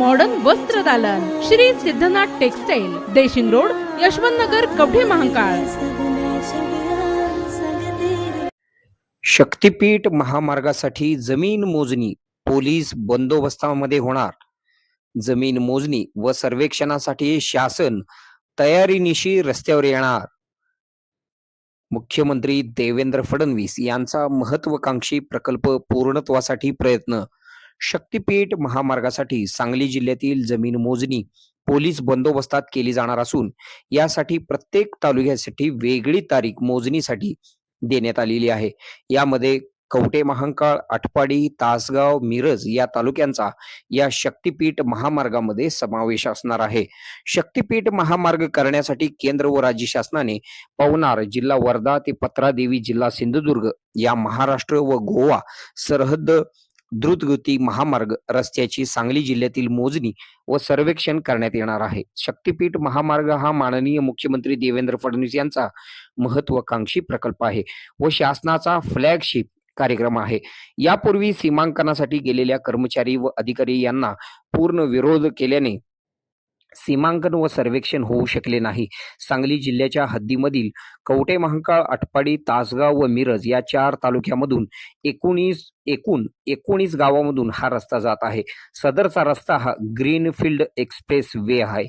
Modern वस्त्र दालन. Shri Siddhanath textile Deshing road Yashwant Nagar Kavathe Mahankal. शक्तीपीठ महामार्गासाठी जमीन मोजणी पोलीस बंदोबस्तामध्ये होणार. जमीन मोजणी व सर्वेक्षणासाठी शासन तयारीनिशी रस्त्यावर येणार. मुख्यमंत्री देवेंद्र फडणवीस यांचा महत्वाकांक्षी प्रकल्प पूर्णत्वासाठी प्रयत्न शक्तीपीठ महामार्गासाठी सांगली जिल्ह्यातील जमीन मोजणी पोलीस बंदोबस्तात केली जाणार असून यासाठी प्रत्येक तालुक्यासाठी वेगळी तारीख मोजणीसाठी देण्यात आलेली आहे. यामध्ये कवटे महांकाळ आटपाडी तासगाव मिरज या तालुक्यांचा या शक्तीपीठ महामार्गामध्ये समावेश असणार आहे. शक्तीपीठ महामार्ग करण्यासाठी केंद्र व राज्य शासनाने पवनार जिल्हा वर्धा ते पत्रादेवी जिल्हा सिंधुदुर्ग या महाराष्ट्र व गोवा सरहद्द द्रुतगती महामार्ग रस्त्याची सांगली जिल्ह्यातील मोजणी व सर्वेक्षण करण्यात येणार आहे. शक्तीपीठ महामार्ग हा माननीय मुख्यमंत्री देवेंद्र फडणवीस यांचा महत्वाकांक्षी प्रकल्प आहे व शासनाचा फ्लॅगशिप कार्यक्रम आहे. यापूर्वी सीमांकनासाठी गेलेल्या कर्मचारी व अधिकारी यांना पूर्ण विरोध केल्याने सीमांकन व सर्वेक्षण होऊ शकले नाही. सांगली जिल्ह्याच्या हद्दीमधील कवटे महांकाळ आटपाडी तासगाव व मिरज या चार तालुक्यामधून एकोणीस एकूण एकोणीस गावामधून हा रस्ता जात आहे. सदरचा रस्ता हा ग्रीनफील्ड एक्सप्रेस वे आहे.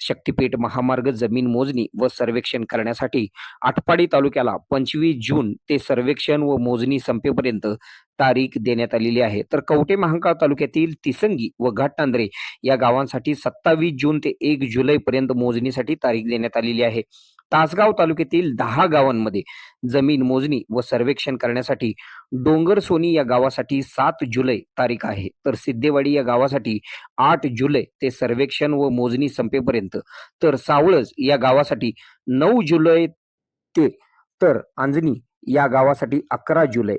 शक्तीपीठ महामार्ग जमीन मोजणी व सर्वेक्षण करण्यासाठी आटपाडी तालुक्याला पंचवीस जून ते सर्वेक्षण व मोजणी संपेपर्यंत तारीख देण्यात आलेली आहे. तर कवटे महांकाळ तालुक्यातील तिसंगी व घाटनांद्रे या गावांसाठी सत्तावीस जून ते एक जुलै पर्यंत मोजणीसाठी तारीख देण्यात आलेली आहे. तासगाव तालुक्यातील दहा गावांमध्ये जमीन मोजणी व सर्वेक्षण करण्यासाठी डोंगर सोनी या गावासाठी सात जुलै तारीख आहे. तर सिद्धेवाडी या गावासाठी आठ जुलै ते सर्वेक्षण व मोजणी संपेपर्यंत. तर सावळज या गावासाठी नऊ जुलै ते तर अंजनी या गावासाठी अकरा जुलै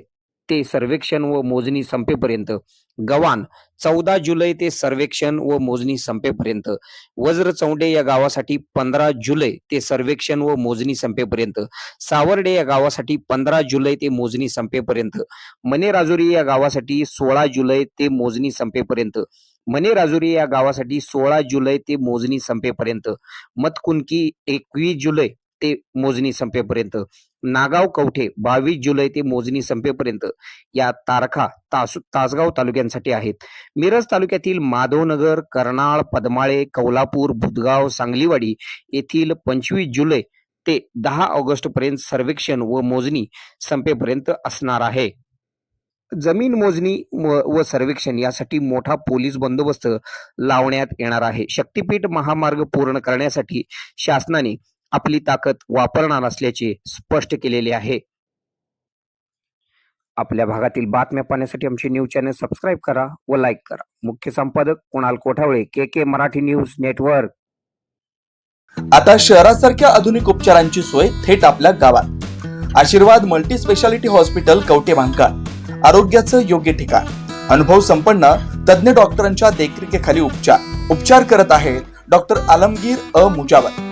ते सर्वेक्षण व मोजणी संपेपर्यंत. गवान चौदा जुलै ते सर्वेक्षण व मोजणी संपेपर्यंत. वज्रचौंडे या गावासाठी पंधरा जुलै ते सर्वेक्षण व मोजणी संपेपर्यंत. सावर्डे या गावासाठी पंधरा जुलै ते मोजणी संपेपर्यंत. मने राजुरी या गावासाठी सोळा जुलै ते मोजणी संपेपर्यंत. मने राजुरी या गावासाठी सोळा जुलै ते मोजणी संपेपर्यंत. मतकुंकी एकवीस जुलै ते मोजणी संपेपर्यंत. नागाव कवठे बावीस जुलै ते मोजणी संपेपर्यंत या तारखा तास तासगाव तालुक्यांसाठी आहेत. मिरज तालुक्यातील माधवनगर कर्नाळ पदमाळे कौलापूर भुदगाव सांगलीवाडी येथील पंचवीस जुलै ते दहा ऑगस्ट पर्यंत सर्वेक्षण व मोजणी संपेपर्यंत असणार आहे. जमीन मोजणी व सर्वेक्षण यासाठी मोठा पोलीस बंदोबस्त लावण्यात येणार आहे. शक्तीपीठ महामार्ग पूर्ण करण्यासाठी शासनाने आपली ताकद वापरणार असल्याचे स्पष्ट केलेले आहे. आपल्या भागातील बातम्या पाहण्यासाठी आमचे न्यूज चॅनल सबस्क्राईब करा व लाईक करा. मुख्य संपादक Kunal Kothawale K K Marathi news network. आता शहरासारख्या आधुनिक उपचारांची सोय थेट आपल्या गावात. Aashirwad multi speciality hospital Kavathe Mahankal आरोग्याचं योग्य ठिकाण. अनुभव संपन्न तज्ञ डॉक्टरांच्या देखरेखीखाली उपचार. उपचार करत आहेत डॉक्टर आलमगीर अ मुजावर.